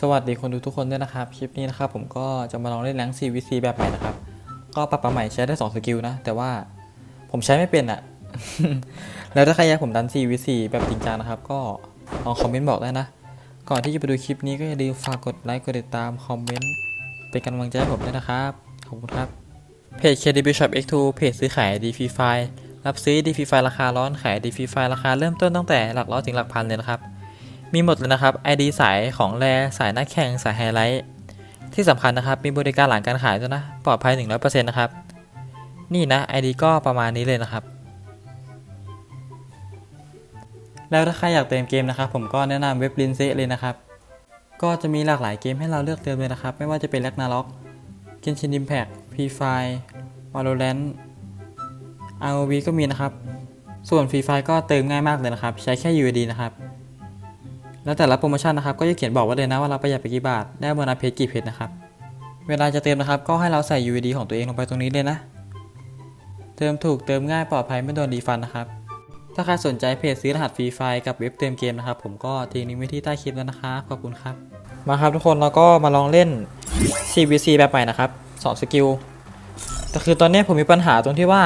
สวัสดีคนดูทุกคนด้วยนะครับ คลิปนี้นะครับผมก็จะมาลองเล่นแรง CVC แบบใหม่นะครับ ก็ปรับมาใหม่ใช้ได้ 2 สกิลนะ แต่ว่าผมใช้ไม่เป็นอะแล้วถ้าใครอยากผมดัน CVC แบบจริงจังนะครับ ก็ลองคอมเมนต์บอกได้นะ ก่อนที่จะไปดูคลิปนี้ก็อย่าลืมฝากกดไลค์กดติดตามคอมเมนต์เป็นกำลังใจให้ผมด้วยนะครับ ขอบคุณครับ เพจ KDB Shop X2 เพจซื้อขาย DP ไฟล์รับซื้อ DP ไฟล์ราคาร้อนขาย DP ไฟล์ราคาเริ่มต้นตั้งแต่หลักร้อยถึงหลักพันเลยนะครับ มีหมดเลยนะครับ ID สายของแรสายนักแข่งสายไฮไลท์ที่สำคัญนะครับ มีบริการหลังการขายด้วยนะ ปลอดภัย 100%นะครับ นี่นะ ID ก็ประมาณนี้เลยนะครับ แล้วถ้าใครอยากเติมเกมนะครับ ผมก็แนะนำเว็บลินเซเลยนะครับ ก็จะมีหลากหลายเกมให้เราเลือกเติมเลยนะครับ ไม่ว่าจะเป็นแลกนาล็อกเกนชินดิมแพกพีไฟวาโลแรนต์ ROV ก็มีนะครับ ส่วนฟรีไฟก็เติมง่ายมากเลยนะครับ ใช้แค่ UID นะครับ แล้วแต่ละโปรโมชั่นนะครับก็จะเขียนบอกไว้เลยนะว่าเราประหยัดไปกี่บาท ได้โบนัสเพจกี่เพจนะครับ เวลาจะเติมนะครับ ก็ให้เราใส่ UID ของตัวเองลงไปตรงนี้เลยนะ เติมถูกเติมง่ายปลอดภัยไม่โดนรีฟันนะครับ ถ้าใครสนใจเพจซื้อรหัสฟรีไฟกับเว็บเติมเกมนะครับ ผมก็ทิ้งลิงก์ไว้ที่ใต้คลิปแล้วนะครับ ขอบคุณครับ มาครับทุกคนเราก็มาลองเล่น CVC แบบใหม่นะครับ2สกิล แต่คือตอนนี้ผมมีปัญหาตรงที่ว่า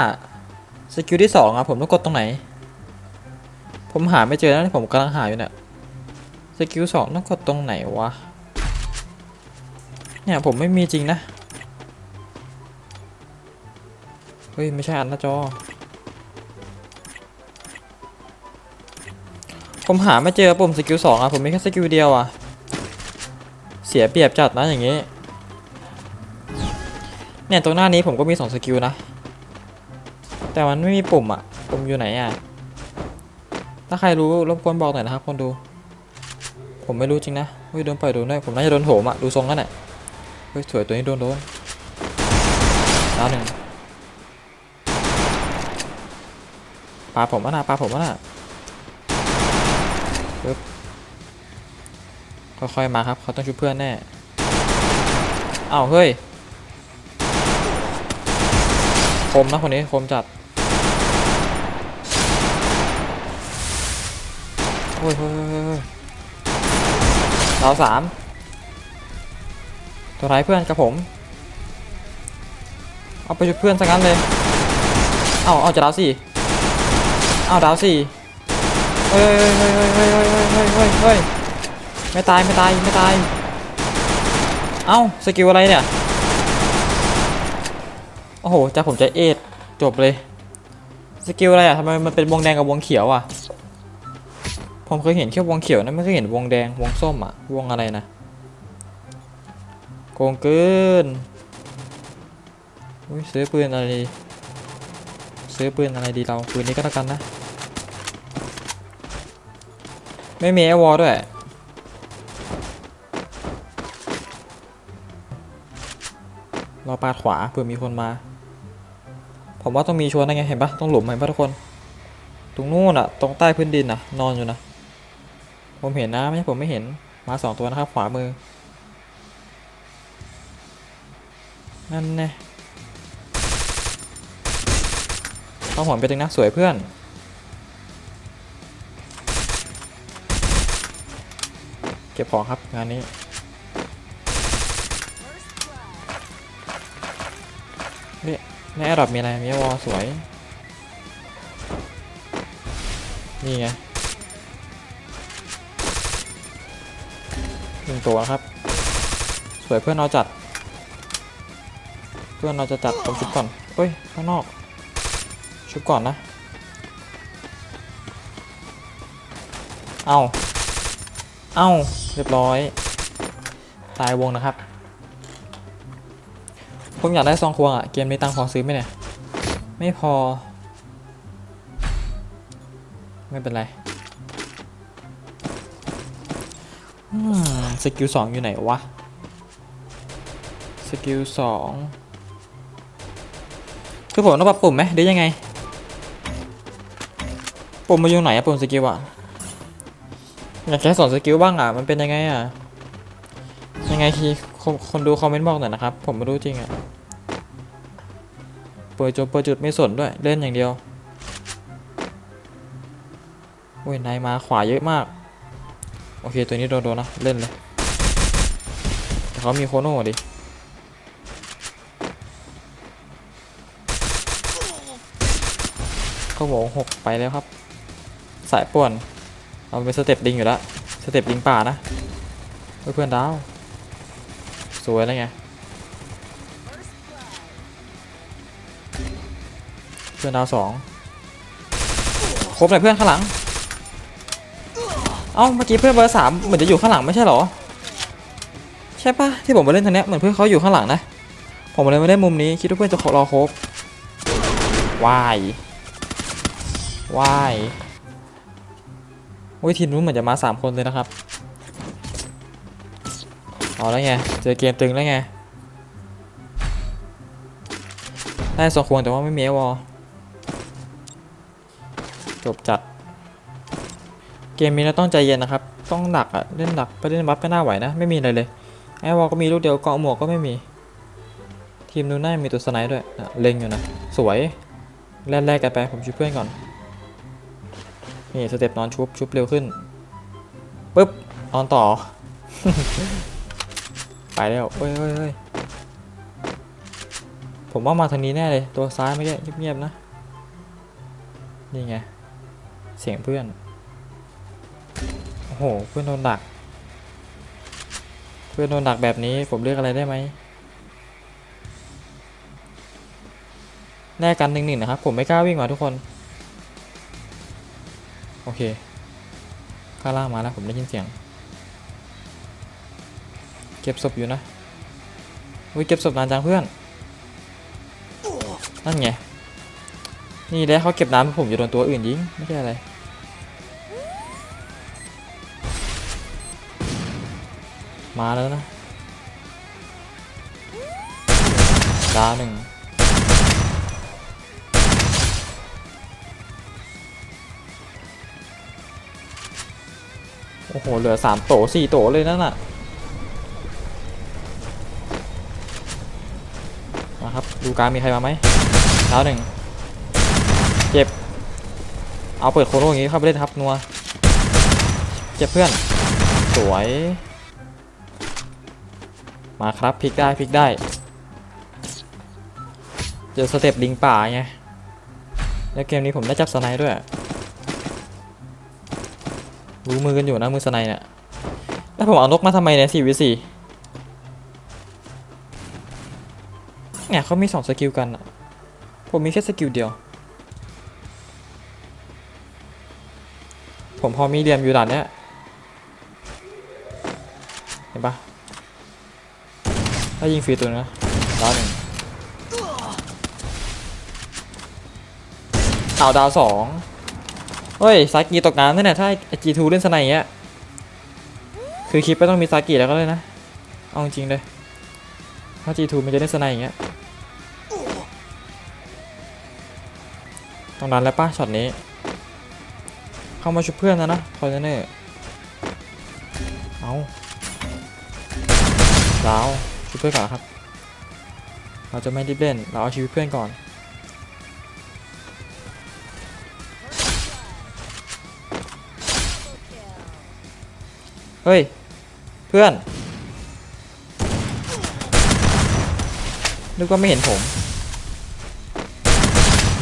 สกิลที่2อะผมต้องกดตรงไหน ผมหาไม่เจอนะผมกำลังหาอยู่เนี่ย สกิลสองต้องกดตรงไหนวะ เนี่ยผมไม่มีจริงนะ เฮ้ย ไม่ใช่อันหน้าจอ ผมหาไม่เจอปุ่มสกิลสองอะผมมีแค่สกิลเดียวอะเสียเปรียบจัดนะอย่างงี้ เนี่ยตรงหน้านี้ผมก็มีสองสกิลนะ แต่มันไม่มีปุ่มอะปุ่มอยู่ไหนอะถ้าใครรู้รบกวนบอกหน่อยนะครับคนดู ผมไม่รู้จริงนะเฮ้ยโดนปล่อยโดนด้วยผมน่าจะโดนโถมอะดูทรงนั่นแหละเฮ้ยสวยตัวนี้โดนโดนดาวหนึ่งปลาผมวะน่ะปลาผมวะน่ะปึ๊บค่อยๆมาครับเขาต้องช่วยเพื่อนแน่อ้าวเฮ้ยคมนะคนนี้คมจัดโอ้ยเฮ้ย ดาวสามตัวร้ายเพื่อนกับผม เอาไปจุดเพื่อนสักงั้นเลย เอาเอาจะดาวสี่เอาดาวสี่เฮ้ยเฮ้ยเฮ้ยเฮ้ยเฮ้ยเฮ้ยเฮ้ยไม่ตายไม่ตายไม่ตาย เอ้าสกิลอะไรเนี่ย โอ้โหจะผมจะเอทจบเลย สกิลอะไรอะทำไมมันเป็นวงแดงกับวงเขียวอะ ผมเคยเห็นแค่วงเขียวนะไม่เคยเห็นวงแดงวงส้มอะวงอะไรนะโกงเกินอุ้ยซื้อปืนอะไรดีซื้อปืนอะไรดีเราปืนนี้ก็แล้วกันนะ ไม่มีไอวอลด้วยเราปาดขวาเผื่อมีคนมา ผมว่าต้องมีชวนนะไงเห็นปะต้องหลุมเห็นปะทุกคน ตรงนู้นอะตรงใต้พื้นดินอะนอนอยู่นะ ผมเห็นนะไม่ใช่ผมไม่เห็นมาสองตัวนะครับ ขวามือ นั่นแน่เอาหัวไปตึงนะสวยเพื่อน เก็บของครับงานนี้นี่ในแอร์ดรอปมีอะไร มีวอลสวย นี่ไง หนึ่งตัวนะครับ สวยเพื่อนเราจัด เพื่อนเราจะจัดผมชุบก่อนเฮ้ย ข้างนอก ชุบก่อนนะ เอาเอาเรียบร้อย ตายวงนะครับ ผมอยากได้ซองควงอะเกมนี้ตังค์พอซื้อไหมเนี่ย ไม่พอ ไม่เป็นไรอืม สกิลสองอยู่ไหนวะ สกิลสองคือผมต้องปรับปุ่มไหมหรือยังไง ปุ่มมาอยู่ไหนอะปุ่มสกิลอะอยากใช้สอนสกิลบ้างอะมันเป็นยังไงอะยังไงทีคนคนดูคอมเมนต์บอกหน่อยนะครับ ผมไม่รู้จริงอะเปิดจบเปิดจุดไม่สนด้วย เล่นอย่างเดียวโอ้ยนายมาขวาเยอะมาก โอเค ตัวนี้โดนโดนนะ เล่นเลย แต่เขามีโคโน่ดิเขาบอกหกไปแล้วครับ สายป่วน เอาเป็นสเต็ปดิงอยู่แล้ว สเต็ปดิงป่านะ เพื่อนดาว สวยแล้วไง เพื่อนดาวสองครบเลยเพื่อนข้างหลัง เอ้า เมื่อกี้เพื่อนเบอร์สามเหมือนจะอยู่ข้างหลังไม่ใช่หรอ ใช่ปะที่ผมมาเล่นทางเนี้ยเหมือนเพื่อนเขาอยู่ข้างหลังนะ ผมเลยไม่ได้มุมนี้คิดว่าเพื่อนจะรอครบวายวายโอ้ยทีมนู้นเหมือนจะมาสามคนเลยนะครับเอาแล้วไงเจอเกมตึงแล้วไงได้สองควงแต่ว่าไม่มีวอลจบจัด เกมนี้เราต้องใจเย็นนะครับ ต้องหนักอะเล่นหนักไปเล่นบัฟไม่น่าไหวนะ ไม่มีอะไรเลย ไอวอลก็มีลูกเดียวเกาะหมวกก็ไม่มี ทีมนูน่ามีตัวสไนด์ด้วยนะเล็งอยู่นะ สวยแลกๆกันไปผมช่วยเพื่อนก่อน นี่สเต็ปนอนชุบชุบเร็วขึ้นปุ๊บนอนต่อ ไปแล้วเฮ้ยเฮ้ยเฮ้ยผมว่ามาทางนี้แน่เลย ตัวซ้ายไม่แก่เงียบๆนะ นี่ไง เสียงเพื่อน โอ้โห เพื่อนโดนดัก เพื่อนโดนดักแบบนี้ผมเลือกอะไรได้ไหมแลกกันหนึ่งหนึ่งนะครับ ผมไม่กล้าวิ่งมาทุกคน โอเคข้าล่างมาแล้วผมได้ยินเสียง เก็บศพอยู่นะอุ้ยเก็บศพนานจังเพื่อน นั่นไง นี่แล้วเขาเก็บน้ำให้ผมอยู่โดนตัวอื่นยิง ไม่ใช่อะไร มาแล้วนะดาวหนึ่งโอ้โห เหลือสามโตสี่โตเลยนั่นน่ะ มาครับ ดูการมีใครมาไหมดาวหนึ่งเจ็บ เอาเปิดโคโร่อย่างงี้เข้าไปเล่นครับนัว เจ็บเพื่อน สวย มาครับพลิกได้พลิกได้ เจอสเต็ปลิงป่าไง แล้วเกมนี้ผมได้จับสไนด์ด้วย รู้มือกันอยู่นะมือสไนด์เนี่ย แล้วผมเอานกมาทำไมเนี่ยสี่วิสี่เนี่ยเขามีสองสกิลกันผมมีแค่สกิลเดียว ผมพอมีเหลี่ยมอยู่ด่านเนี้ยเห็นปะ ถ้ายิงฟรีตัวนึงนะดาวหนึ่งเอาดาวสองเฮ้ยซากิตกน้ำนั่นแหละถ้าจีทูเล่นสไนด์อย่างเงี้ยคือคลิปไม่ต้องมีซากิแล้วก็เลยนะ เอาจริงเลย ถ้าจีทูมันจะเล่นสไนอย่างเงี้ยตรงนั้นแล้วป้าช็อตนี้ เข้ามาชุบเพื่อนนะนะคอยเนอร์เอาดาว เพื่อนก่อนครับ เราจะไม่รีบเล่น เราเอาชีวิตเพื่อนก่อนเฮ้ย เพื่อน นึกว่าไม่เห็นผม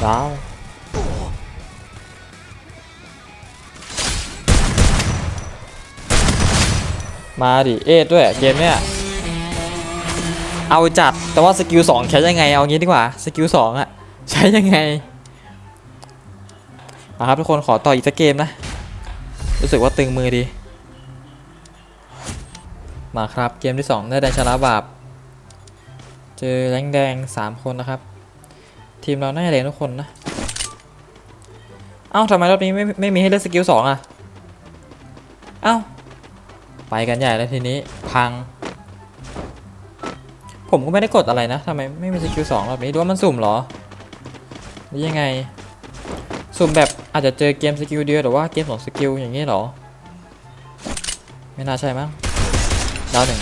ดาวมาดิ เอ็ดด้วย เกมเนี้ย เอาจัดแต่ว่าสกิลสองใช้ยังไงเอางี้ดีกว่าสกิลสองอะใช้ยังไงมาครับทุกคนขอต่ออีกสักเกมนะ รู้สึกว่าตึงมือดี มาครับเกมที่ 2 ได้แดงชนะบาปเจอแรงแดง3คนนะครับ ทีมเราน่าจะเล่นทุกคนนะ เอ้าทำไมรอบนี้ไม่ไม่มีให้เลือกสกิลสองอะ เอ้า ไปกันใหญ่แล้วทีนี้พัง ผมก็ไม่ได้กดอะไรนะทำไมไม่มีสกิลสองรอบนี้ดูว่ามันสุ่มเหรอหรือยังไง สุ่มแบบอาจจะเจอเกมสกิลเดียวหรือว่าเกมสองสกิลอย่างนี้เหรอ ไม่น่าใช่มั้งดาวหนึ่ง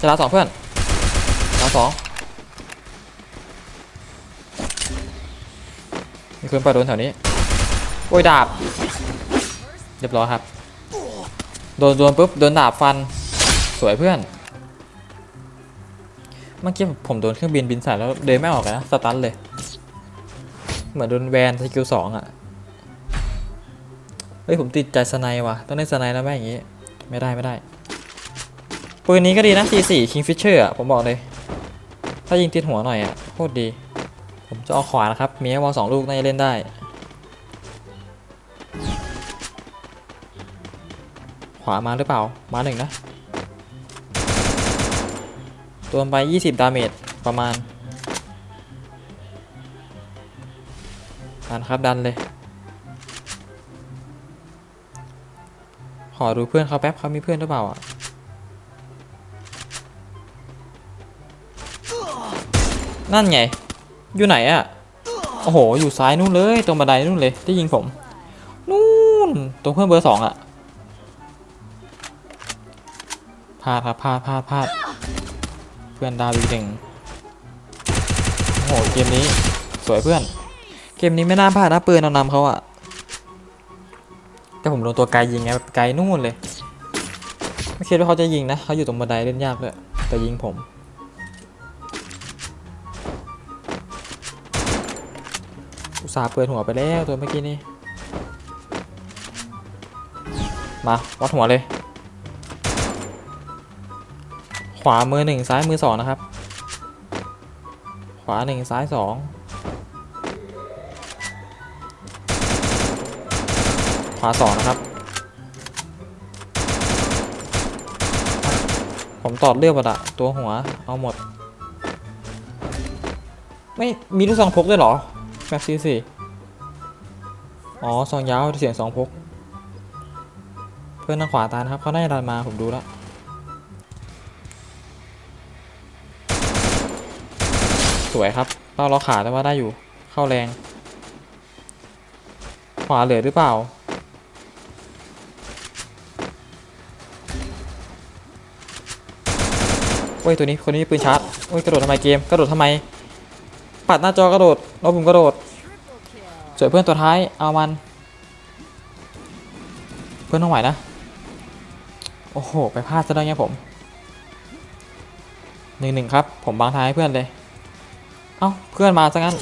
จะดาวสองเพื่อนดาวสองมีคนปโดนแถวนี้ โอ้ยดาบ เรียบร้อยครับ โดนโดนปุ๊บ โดนดาบฟัน สวยเพื่อน เมื่อกี้ผมโดนเครื่องบินบินใส่แล้วเดินไม่ออกนะสตันเลย เหมือนโดนแวนสกิลสองอะ เฮ้ยผมติดใจสไนว่ะ ต้องเล่นสไนแล้วแม่งอย่างงี้ ไม่ได้ไม่ได้ ปืนนี้ก็ดีนะ C4 Kingfisher อะผมบอกเลย ถ้ายิงติดหัวหน่อยอะโคตรดี ผมจะเอาขวานะครับ มีไอ้วอลสองลูกน่าจะเล่นได้ขวามาหรือเปล่า มาหนึ่งนะ ตัวไป 20 ดาเมจประมาณดันครับดันเลย ขอดูเพื่อนเขาแป๊บเขามีเพื่อนหรือเปล่าอะนั่นไง อยู่ไหนอะโอ้โห อยู่ซ้ายนู่นเลย ตรงบันไดนู่นเลยที่ยิงผม นู่น ตรงเพื่อนเบอร์สองอะพลาดครับพลาดพลาดพลาด พื่อนดาวอีกหนึ่งโอ้โหเกมนี้สวยเพื่อน เกมนี้ไม่น่าพลาดนะปืนเอานำเขาอะแต่ผมโดนตัวไกลยิงไงแบบไกลนู่นเลย ไม่คิดว่าเขาจะยิงนะเขาอยู่ตรงบันไดเล่นยากเลยแต่ยิงผมอุตส่าห์เปิดหัวไปแล้วตัวเมื่อกี้นี่ มาวัดหัวเลย ขวามือหนึ่งซ้ายมือสองนะครับ ขวาหนึ่งซ้ายสองขวาสองนะครับ ผมตอดเลือดบัดอะตัวหัวเอาหมด ไม่มีลูกซองพกด้วยเหรอแม็กซี่สี่อ๋อซองยาวเสียงสองพก เพื่อนทางขวาตานะครับเขาได้ดันมาผมดูแล้ว สวยครับเป้าเราขาแต่ว่าได้อยู่เข้าแรง ขวาเหลือหรือเปล่าเว้ยตัวนี้คนนี้มีปืนชาร์จเว้ยกระโดดทำไมเกมกระโดดทำไม ปัดหน้าจอกระโดดแล้วผมกระโดดสวยเพื่อนตัวท้ายเอามัน เพื่อนต้องไหวนะ โอ้โห ไปพลาดซะแล้วไงผมหนึ่งหนึ่งครับ ผมบางท้ายให้เพื่อนเลย เอ้าเพื่อนมาซะงั้น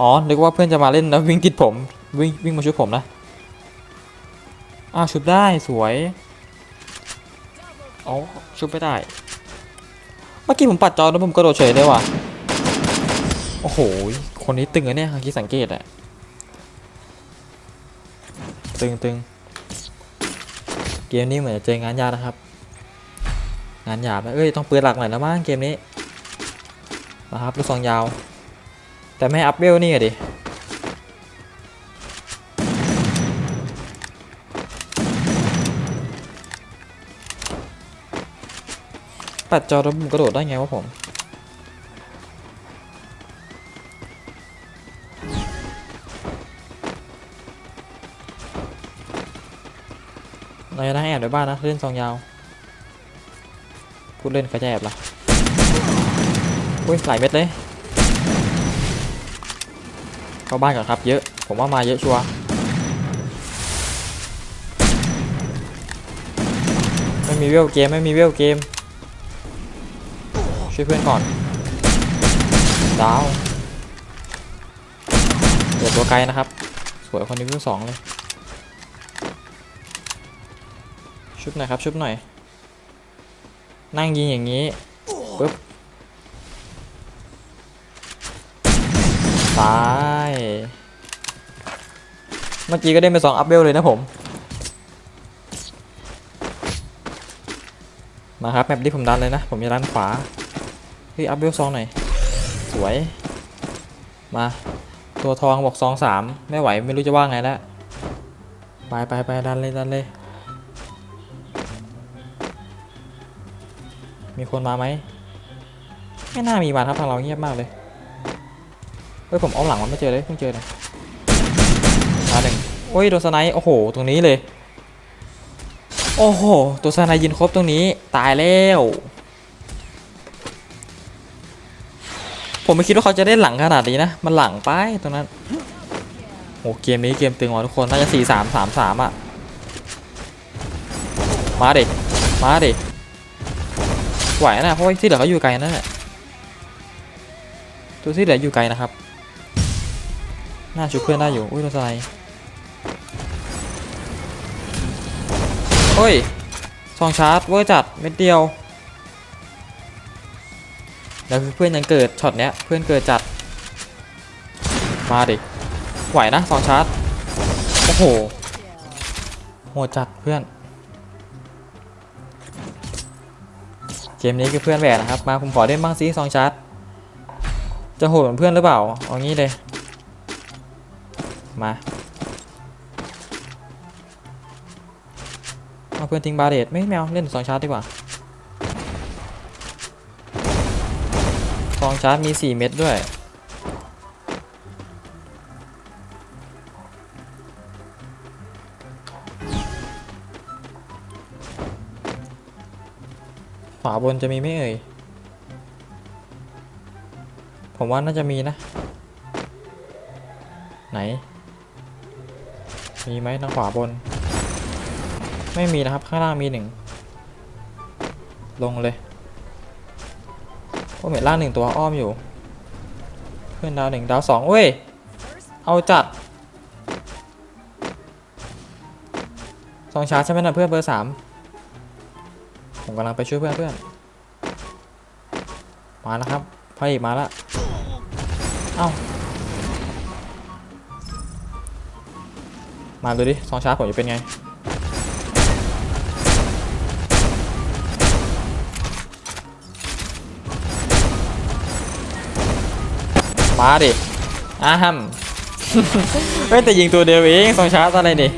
อ๋อ นึกว่าเพื่อนจะมาเล่นแล้ววิ่งติดผม วิ่งวิ่งมาชุบผมนะ อ้าวชุบได้สวยอ๋อชุบไม่ได้ เมื่อกี้ผมปัดจอแล้วผมกระโดดเฉยเลยว่ะ โอ้โห คนนี้ตึงอะเนี่ยเมื่อกี้สังเกตอะตึงตึงเกมนี้เหมือนจะเจองานยากนะครับ งานหยาบนะเอ้ย ต้องปืนหลักหน่อยแล้วมั้งเกมนี้ นะครับลูกซองยาว แต่ไม่อัพเวลนี่อะดิปัดจอแล้วผมกระโดดได้ไงวะผมเราจะได้แอบในบ้านนะเล่นซองยาว พูดเล่นก็จะแอบละ อุ้ยหลายเม็ดเลยเข้าบ้านก่อนครับเยอะ ผมว่ามาเยอะชัวร์ไม่มีเวลเกม ไม่มีเวลเกม ช่วยเพื่อนก่อนดาวเปิดตัวไกลนะครับ สวยคนนี้เวลสองเลย ชุบหน่อยครับ ชุบหน่อย นั่งยิงอย่างนี้ปึ๊บ ตายเมื่อกี้ก็ได้ไปสองอัพเวลเลยนะผม มาครับแมปที่ผมดันเลยนะ ผมจะดันขวาเฮ้ยอัพเวลสองหน่อย สวย มาตัวทองบอกสองสามไม่ไหวไม่รู้จะว่าไงแล้วไปไปไปดันเลยดันเลย มีคนมาไหมไม่น่ามีมาครับทางเราเงียบมากเลย ฮ้ยผมเอาหลังมันไม่เจอเลยเพิ่งเจอเลยมาหนึ่งโอ้ยโดนสไนป์โอ้โหตรงนี้เลย โอ้โหตัวสไนป์ยินครบตรงนี้ตายแล้วผมไม่คิดว่าเขาจะได้หลังขนาดนี้นะ มันหลังไปตรงนั้นโอ้เกมนี้เกมตึงว่ะทุกคน น่าจะสี่สามสามสามอะ มาดิ มาดิ ไหวนะ เพราะที่เหลือเขาอยู่ไกลนั่นแหละ ตัวที่เหลืออยู่ไกลนะครับ น่าชุบเพื่อนได้อยู่ อุ้ยโดนสไลด์โอ้ยซองชาร์จเวอร์จัดเม็ดเดียว แล้วเพื่อนยังเกิดช็อตเนี้ยเพื่อนเกิดจัด มาดิ ไหวนะซองชาร์จ โอ้โห โหดจัดเพื่อน เกมนี้คือเพื่อนแหวนนะครับ มาผมขอเล่นบ้างซิซองชาร์จ จะโหดเหมือนเพื่อนหรือเปล่า เอางี้เลย มาเอาเพื่อนทิ้งบาเดตไม่แมวเล่นซองชาร์จดีกว่าซองชาร์จมี4เม็ดด้วยขวาบนจะมีไม่เอ่ย ผมว่าน่าจะมีนะ ไหน มีไหมทางขวาบน ไม่มีนะครับ ข้างล่างมีหนึ่ง ลงเลยผมเห็นล่างหนึ่งตัวอ้อมอยู่ เพื่อนดาวหนึ่งดาวสองเว้ย เอาจัดสองชาร์จใช่ไหมนะเพื่อนเบอร์สามผมกำลังไปช่วยเพื่อนเพื่อน มาแล้วครับพระเอกมาแล้ว มาดูดิซองชาร์จผมจะเป็นไง มาดิอ้าฮัมเฮ้ยแต่ยิงตัวเดียวเองซองชาร์จอะไรนี่